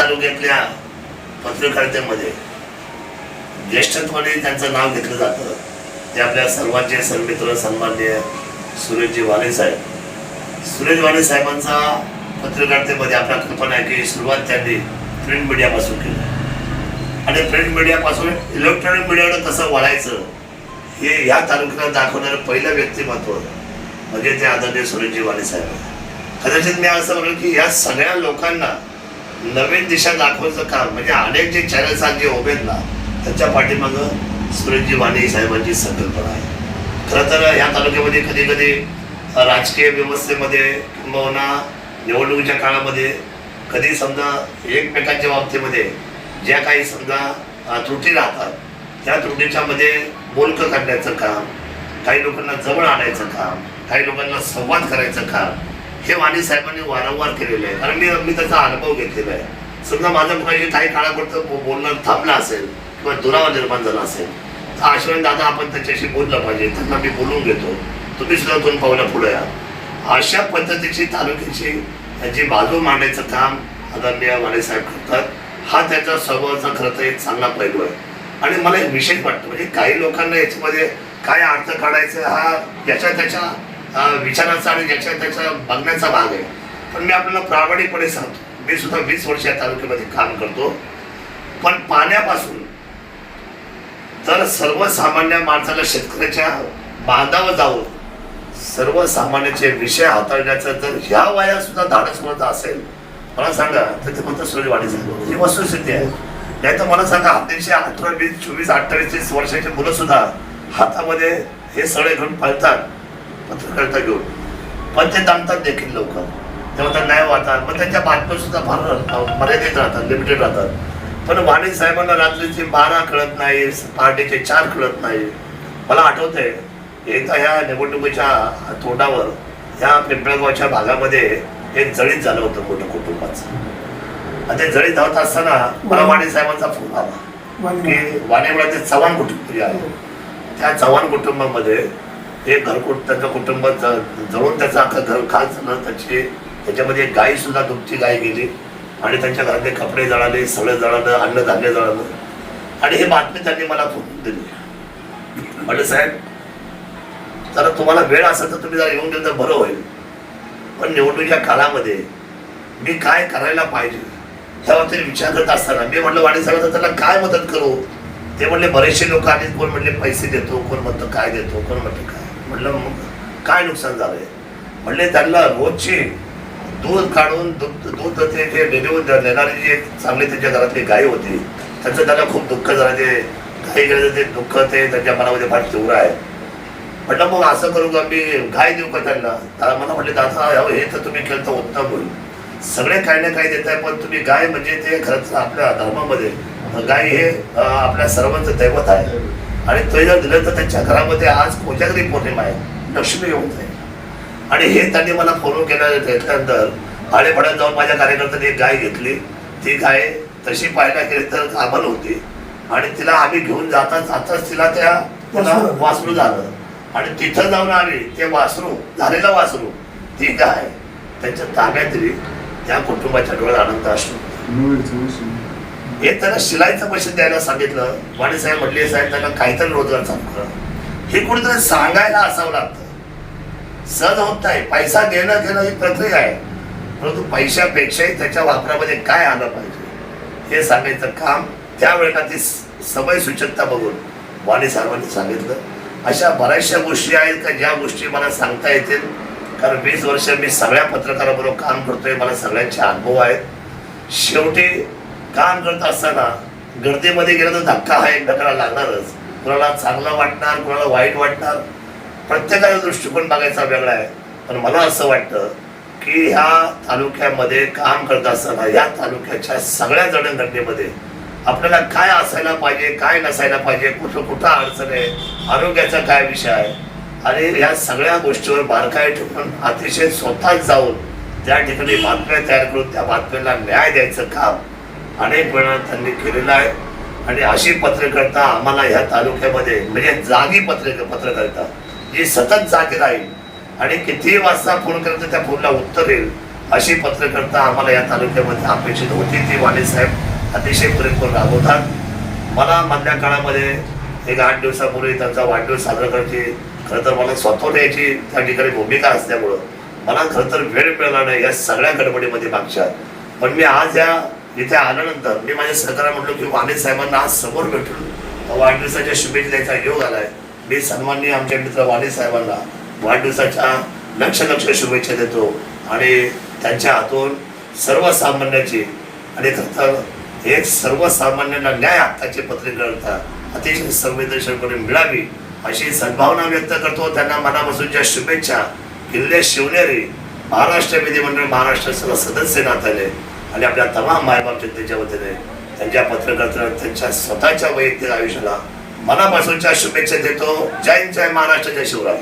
तालुक्यातल्या पत्रकारितेमध्ये ज्येष्ठत्वाने त्यांचं नाव घेतलं जातं. ते आपल्या सर्वांचे सन्मित्र सन्मान्य सुरेशजी वाले साहेब. सुरेश वाले साहेबांचा पत्रकारितेमध्ये आपल्या कल्पना आहे की सुरुवात त्यांनी प्रिंट मीडियापासून केली. आणि प्रिंट मीडियापासून इलेक्ट्रॉनिक मीडियाकडे कसं वळायचं हे या तालुक्याला दाखवणारं पहिलं व्यक्तिमत्व म्हणजे ते आदरणीय सुरेशजी वाले साहेब कदाचित मी असं म्हणलं की या सगळ्या लोकांना नवीन दिशा दाखवायचं काम म्हणजे अनेक जे चॅनल्स आहेत जे उभे आहेत ना त्याच्या पाठीमागं सुरेशजी वाणी साहेबांची संकल्पना आहे. खरं तर ह्या तालुक्यामध्ये कधी कधी राजकीय व्यवस्थेमध्ये किंबहुना निवडणुकीच्या काळामध्ये कधी समजा एकमेकांच्या बाबतीमध्ये ज्या काही समजा त्रुटी राहतात त्या त्रुटीच्या मध्ये बोलकं काढण्याचं काम काही लोकांना जवळ आणायचं काम काही लोकांना संवाद करायचं काम हे वाणी साहेबांनी वारंवार केलेलं आहे. कारण मी मी त्याचा अनुभव घेतलेला आहे. समजा माझं कुणाशी काही काळापुरतं बोलणं थांबलं असेल किंवा दुरावा निर्माण झाला असेल तर अश्विन दादा आपण त्याच्याशी बोललं पाहिजे. त्यांना मी बोलून घेतो. तुम्ही सुद्धा दोन पावलं पुढे या. अशा पद्धतीची तालुक्याची त्यांची बाजू मांडायचं काम आदरणीय वाणे साहेब करतात हा त्याच्या स्वभावाचा खरं तर एक चांगला पैलू आहे. आणि मला एक विशेष वाटतं म्हणजे काही लोकांना याच्यामध्ये काय अर्थ काढायचा हा याच्या त्याच्या विचाराचा आणि ज्याच्या त्याच्या बघण्याचा भाग आहे. पण मी आपल्याला प्रामाणिकपणे सांगतो. मी सुद्धा वीस वर्ष या तालुक्यामध्ये काम करतो. पण पाण्यापासून तर सर्वसामान्य माणसाला शेतकऱ्याच्या बांधावर जाऊन सर्वसामान्याचे विषय हाताळण्याचं जर ह्या वयात सुद्धा धाडस होत असेल मला सांगा तर ते फक्त वाढी झालं ही वस्तुस्थिती आहे. नाही तर मला सांगा अतिशय अठरा वीस चोवीस अठ्ठावीस तीस वर्षाची मुलं सुद्धा हातामध्ये हे सगळे घेऊन पळतात. पत्रकारिता घेऊन. पण ते दामतात देखील लोक तेव्हा तर नाही वाहतात मग त्यांच्या बातम्या सुद्धा फार मर्यादित राहतात लिमिटेड राहतात. पण वाणी साहेबांना रात्रीचे बारा कळत नाही पहाटेचे चार कळत नाही. मला आठवतंय एकदा ह्या निवडणुकीच्या तोंडावर ह्या पिंपळगावच्या भागामध्ये एक जळीत झालं होतं मोठं कुटुंबाचं. आणि ते जळीत धावत असताना मला वाणी साहेबांचा फोन आला. की वाणीमुळे चव्हाण कुटुंब जे आहे. त्या चव्हाण कुटुंबामध्ये ते घरकुट त्याचं कुटुंब जळून त्याचं अख्खं घर खाल त्याची त्याच्यामध्ये एक गाय सुद्धा दुपची गाय गेली. आणि त्यांच्या घरातले कपडे जळाले सगळं जळालं अन्नधान्य जळालं. आणि हे बातमी त्यांनी मला फोन दिली. म्हटलं साहेब जरा तुम्हाला वेळ असेल तर तुम्ही जरा येऊन गेलं तर बरं होईल. पण निवडणुकीच्या काळामध्ये मी काय करायला पाहिजे? तेव्हा ते विचार करत असताना मी म्हटलं वाणी साहेब त्याला काय मदत करू? ते म्हणले बरेचसे लोक आले कोण म्हणले पैसे देतो कोण म्हणतं काय देतो कोण म्हणतं काय म्हटलं मग काय नुकसान झालंय? म्हणले त्यांना रोजची दूध काढून दूध दूध ते जे डेलिव्हर देणारी जे चांगली त्यांच्या घरातली गाय होती त्यांचं त्यांना खूप दुःख झालं. ते गाई गेलं ते दुःख ते त्यांच्या मनामध्ये फार तीव्र आहे. म्हटलं मग असं करू का? मी गाय देऊ का त्यांना? दादा मला म्हटले दादा अहो, हे तर तुम्ही केलं तर उत्तम होईल. सगळे काही ना काही देत आहे पण तुम्ही गाय म्हणजे ते खरंच आपल्या धर्मामध्ये गाय हे आपल्या सर्वांचं दैवत आहे. आणि तो जर दिलं तर त्यांच्या घरामध्ये आज कोजागरी पौर्णिमा आहे. लक्ष्मी येऊन जाईल आणि हे त्यांनी मला फोन केला त्याच्यानंतर आळेफड्यात जाऊन माझ्या कार्यकर्त्यांनी एक गाय घेतली. ती गाय तशी पाहायला गेली तर कामाला होती. आणि तिला आम्ही घेऊन जाता जाताच तिला त्या वासरू झालं. आणि तिथं जाऊन आली ते वासरू झालेलं वासरू ती गाय त्यांच्या ताब्यात दिली. त्या कुटुंबाच्या डोळ्यात आनंद असतो. हे त्याला शिलाईचं मशीन द्यायला सांगितलं. वाणी साहेब म्हटले साहेब त्यांना काहीतरी रोजगार चालू करा हे कुठेतरी सांगायला असावं लागतं. सहज होत नाही. पैसा देणं घेणं ही प्रक्रिया आहे. परंतु पैशापेक्षाही त्याच्या वापरामध्ये काय आलं पाहिजे? हे सांगायचं काम त्यावेळेला ती समय सूचकता बघून वाणी साहेबांनी सांगितलं. अशा बऱ्याचशा गोष्टी आहेत का ज्या गोष्टी मला सांगता येतील? कारण वीस वर्ष मी सगळ्या पत्रकाराबरोबर काम करतोय. मला सगळ्यांचे अनुभव आहेत. शेवटी काम करत असताना गर्दीमध्ये गेलं तर धक्का हा एक ढकला लागणारच. कुणाला चांगलं वाटणार कुणाला वाईट वाटणार प्रत्येकाचा दृष्टिकोन बघायचा वेगळा आहे. पण मला असं वाटतं की ह्या तालुक्यामध्ये काम करत असताना या तालुक्याच्या सगळ्या जडणघडणीमध्ये आपल्याला काय असायला पाहिजे काय नसायला पाहिजे कुठं कुठं अडचण आहे आरोग्याचा काय विषय आहे? आणि या सगळ्या गोष्टीवर बारकाई ठेवून अतिशय स्वतःच जाऊन त्या ठिकाणी बातम्या तयार करून त्या बातम्यांना न्याय द्यायचं काम अनेक वेळा त्यांनी केलेलं आहे. आणि अशी पत्रकारिता आम्हाला ह्या तालुक्यामध्ये म्हणजे जागी पत्रक पत्रकारिता जी सतत जागी राहील आणि कितीही वाजता फोन करतो त्या फोनला उत्तर येईल अशी पत्रकारिता आम्हाला या तालुक्यामध्ये अपेक्षित होती. ती वाले साहेब अतिशय पुरेपूर राबवतात मला मधल्या काळामध्ये एक आठ दिवसापूर्वी त्यांचा वाढदिवस साजरा करायची खरं तर मला स्वतः याची त्या ठिकाणी भूमिका असल्यामुळं मला खरं तर वेळ मिळाला नाही या सगळ्या गडबडीमध्ये मागच्या. पण मी आज या इथे आल्यानंतर मी माझ्या सरकारला म्हटलो की वाणी साहेबांना आज समोर भेटून वाढदिवसाच्या शुभेच्छा द्यायचा योग आलाय. मी सन्माननीय आमचे मित्र वाणी साहेबांना वाढदिवसाच्या लक्ष लक्ष शुभेच्छा देतो. आणि त्यांच्या हातून सर्वसामान्याची आणि खरं एक सर्वसामान्यांना न्याय हक्काची पत्रकारिता अतिशय संवेदनशीलपणे मिळावी अशी सद्भावना व्यक्त करतो. त्यांना मनापासूनच्या शुभेच्छा किल्ले शिवनेरी महाराष्ट्र विधिमंडळ सर्व सदस्य नाताले आणि आपल्या तमाम मायबाप जनतेच्या वतीने त्यांच्या पत्रकारिता त्यांच्या स्वतःच्या वैयक्तिक आयुष्याला मनापासूनच्या शुभेच्छा देतो. जय जय महाराष्ट्र जय शिवराय.